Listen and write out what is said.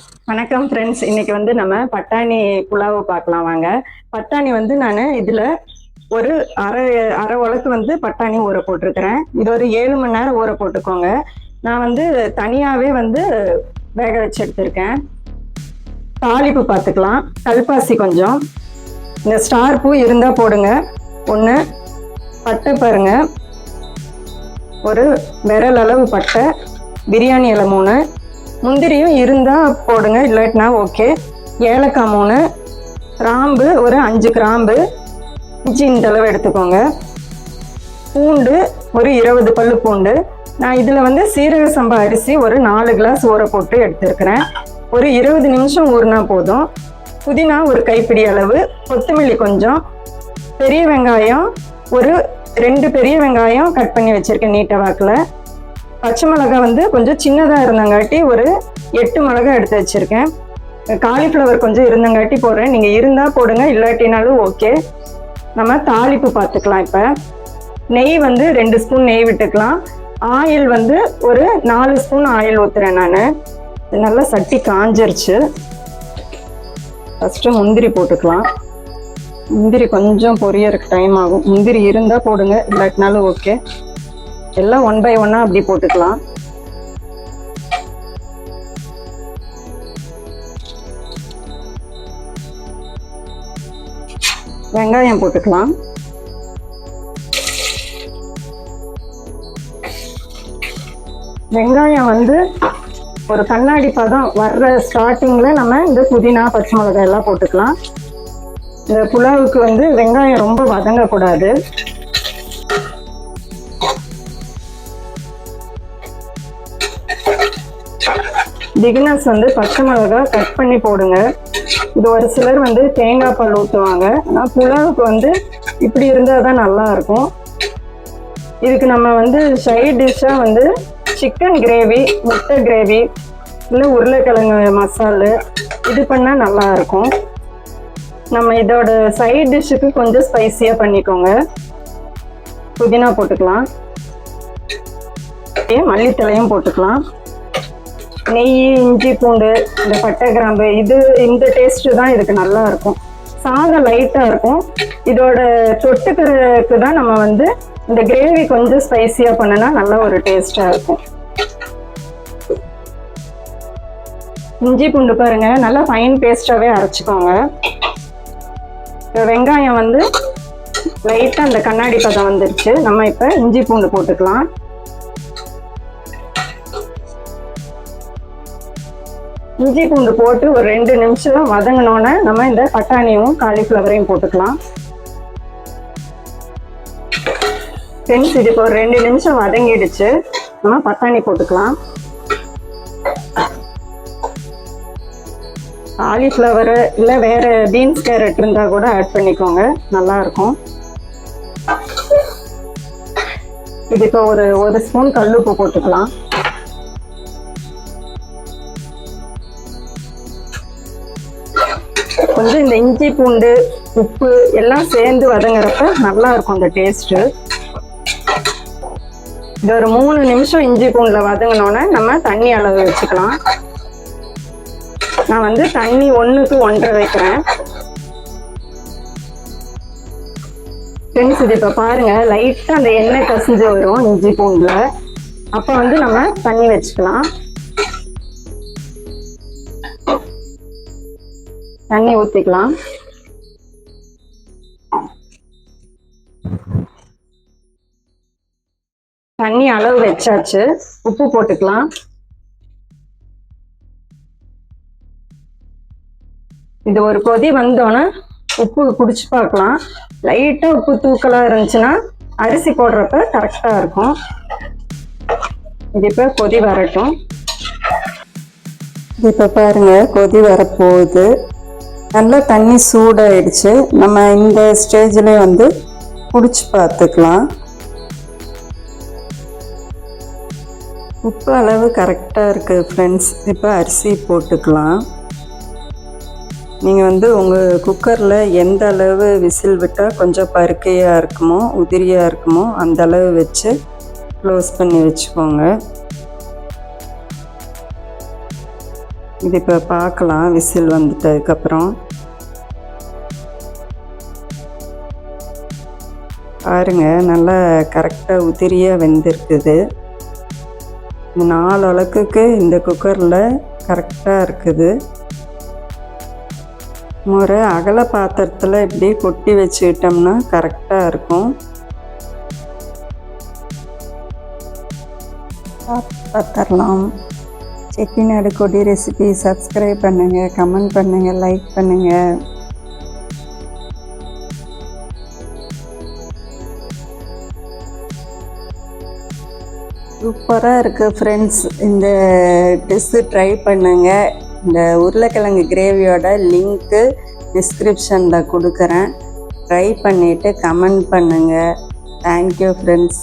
வணக்கம் ஃப்ரெண்ட்ஸ் இன்னைக்கு வந்து நம்ம பட்டாணி புலாவை பார்க்கலாம் வாங்க. பட்டாணி வந்து நான் இதில் ஒரு அரை அரை உலக்கு வந்து பட்டாணி ஊற போட்டிருக்கிறேன். இது ஒரு ஏழு மணி நேரம் ஊற போட்டுக்கோங்க. நான் வந்து தனியாகவே வந்து வேக வச்சு எடுத்திருக்கேன். தாளிப்பு பார்த்துக்கலாம். கல்பாசி கொஞ்சம். இந்த ஸ்டார் பூ இருந்தால் போடுங்க. ஒன்று பட்டை பாருங்க. ஒரு விரல் அளவு பட்டை. பிரியாணி இலை மூணு. முந்திரியும் இருந்தால் போடுங்க இல்லாட்டினா ஓகே ஏலக்காய் மூணு கிராம்பு ஒரு அஞ்சு கிராம்பு. இஞ்சி இந்த அளவு எடுத்துக்கோங்க. பூண்டு ஒரு இருபது பல்லு பூண்டு. நான் இதில் வந்து சீரக சம்பா அரிசி ஒரு நாலு கிளாஸ் ஊற போட்டு எடுத்துருக்கிறேன். ஒரு இருபது நிமிஷம் ஊறினா போதும். புதினா ஒரு கைப்பிடி அளவு கொத்தமல்லி கொஞ்சம். பெரிய வெங்காயம் ஒரு ரெண்டு பெரிய வெங்காயம் கட் பண்ணி வச்சுருக்கேன் நீட்டை வாக்கில். பச்சை மிளகாய் வந்து கொஞ்சம் சின்னதாக இருந்தங்காட்டி ஒரு எட்டு மிளகாய் எடுத்து வச்சுருக்கேன். காலிஃப்ளவர் கொஞ்சம் இருந்தங்காட்டி போடுறேன். நீங்கள் இருந்தால் போடுங்க இல்லாட்டினாலும் ஓகே. நம்ம தாளிப்பு பார்த்துக்கலாம் இப்போ. நெய் வந்து ரெண்டு ஸ்பூன் நெய் விட்டுக்கலாம். ஆயில் வந்து ஒரு நாலு ஸ்பூன் ஆயில் ஊற்றுறேன் நான். நல்லா சட்டி காஞ்சிருச்சு. ஃபஸ்ட்டு முந்திரி போட்டுக்கலாம். முந்திரி கொஞ்சம் பொரியறதுக்கு டைம் ஆகும். முந்திரி இருந்தால் போடுங்க இல்லாட்டினாலும் ஓகே. எல்லாம் ஒன் பை ஒன்னாக அப்படி போட்டுக்கலாம். வெங்காயம் போட்டுக்கலாம். வெங்காயம் வந்து ஒரு கண்ணாடி பதம் வர்ற ஸ்டார்டிங்கில் நம்ம இந்த புதினா பச்சை மிளகாய் எல்லாம் போட்டுக்கலாம். இந்த புலாவுக்கு வந்து வெங்காயம் ரொம்ப வதங்கக்கூடாது. பிகினர்ஸ் வந்து பச்சை மிளகா கட் பண்ணி போடுங்க. இது ஒரு சிலர் வந்து தேங்காய் பால் ஊற்றுவாங்க ஆனால் புலாவுக்கு வந்து இப்படி இருந்தால் தான் நல்லா இருக்கும். இதுக்கு நம்ம வந்து சைட் டிஷ்ஷாக வந்து சிக்கன் கிரேவி முட்டை கிரேவி இல்லை உருளைக்கிழங்கு மசாலு இது பண்ணால் நல்லா இருக்கும். நம்ம இதோட சைட் டிஷ்ஷுக்கு கொஞ்சம் ஸ்பைசியாக பண்ணிக்கோங்க. புதினா போட்டுக்கலாம். மல்லித்தலையும் போட்டுக்கலாம். நெய் இஞ்சி பூண்டு இந்த பட்டை கிராம்பு இது இந்த டேஸ்ட்டு தான் இதுக்கு நல்லா இருக்கும். சாதம் லைட்டாக இருக்கும். இதோட தொட்டுக்கிறதுக்கு தான் நம்ம வந்து இந்த கிரேவி கொஞ்சம் ஸ்பைசியாக பண்ணனா நல்ல ஒரு டேஸ்ட்டாக இருக்கும். இஞ்சி பூண்டு பாருங்க. நல்லா ஃபைன் பேஸ்டாகவே அரைச்சிக்கோங்க. வெங்காயம் வந்து லைட்டாக அந்த கண்ணாடி பதம் வந்துருச்சு. நம்ம இப்போ இஞ்சி பூண்டு போட்டுக்கலாம். இஞ்சி பூண்டு போட்டு ஒரு ரெண்டு நிமிஷம் வதங்கினோன்னே நம்ம இந்த பட்டாணியும் காலிஃப்ளவரையும் போட்டுக்கலாம். ஃப்ரெண்ட்ஸ் இது இப்போ ஒரு ரெண்டு நிமிஷம் வதங்கிடுச்சு. நம்ம பட்டாணி போட்டுக்கலாம். காலிஃப்ளவரு இல்லை வேற பீன்ஸ் கேரட் இருந்தால் கூட ஆட் பண்ணிக்கோங்க. நல்லா இருக்கும். இது இப்போ ஒரு ஒரு ஸ்பூன் கல்லுப்பு போட்டுக்கலாம். கொஞ்சம் இந்த இஞ்சி பூண்டு உப்பு எல்லாம் சேர்ந்து வதங்குறப்ப நல்லா இருக்கும் அந்த டேஸ்ட்டு இது ஒரு மூணு நிமிஷம் இஞ்சி பூண்டில் வதங்கினோன்னே நம்ம தண்ணி அளவு வச்சுக்கலாம். நான் வந்து தண்ணி ஒன்றுக்கு ஒன்றரை வைக்கிறேன். ஃப்ரெண்ட்ஸ் இது இப்போ பாருங்க லைட்டாக அந்த எண்ணெய் கசிஞ்சு வரும் இஞ்சி பூண்டில். அப்போ வந்து நம்ம தண்ணி வச்சுக்கலாம். தண்ணி ஊற்றிக்கலாம் தண்ணி அளவு வச்சாச்சு. உப்பு போட்டுக்கலாம். இது ஒரு கொதி வந்தோன்னே உப்பு குடிச்சு பார்க்கலாம். லைட்டாக உப்பு தூக்கலாக இருந்துச்சுன்னா அரிசி போடுறப்ப கரெக்டாக இருக்கும். இது இப்போ கொதி வரட்டும். இப்போ பாருங்க கொதி வரப்போகுது. நல்லா தண்ணி சூடாயிடுச்சு. நம்ம இந்த ஸ்டேஜில் வந்து குடிச்சு பார்த்துக்கலாம். உப்பு அளவு கரெக்டாக இருக்குது ஃப்ரெண்ட்ஸ் இப்போ அரிசி போட்டுக்கலாம். நீங்கள் வந்து உங்கள் குக்கரில் எந்த அளவு விசில் விட்டால் கொஞ்சம் பருக்கையாக இருக்குமோ உதிரியாக இருக்குமோ அந்த அளவு வச்சு க்ளோஸ் பண்ணி வச்சுக்கோங்க. இது இப்போ பார்க்கலாம் விசில் வந்துட்டதுக்கப்புறம் பாருங்க நல்லா கரெக்டாக உதிரியாக வெந்திருக்குது. நாலு அளவுக்கு இந்த குக்கரில் கரெக்டாக இருக்குது. ஒரு அகல பாத்திரத்தில் இப்படி கொட்டி வச்சுக்கிட்டோம்னா கரெக்டாக இருக்கும். பார்த்துடலாம் செட்டிநாடு கொடி ரெசிபி சப்ஸ்கிரைப் பண்ணுங்கள் கமெண்ட் பண்ணுங்கள் லைக் பண்ணுங்கள் சூப்பராக இருக்குது ஃப்ரெண்ட்ஸ் இந்த டிஷ்ஷு ட்ரை பண்ணுங்கள் இந்த உருளைக்கிழங்கு கிரேவியோட லிங்க்கு டிஸ்கிரிப்ஷனில் கொடுக்குறேன். ட்ரை பண்ணிவிட்டு கமெண்ட் பண்ணுங்கள் தேங்க்யூ ஃப்ரெண்ட்ஸ்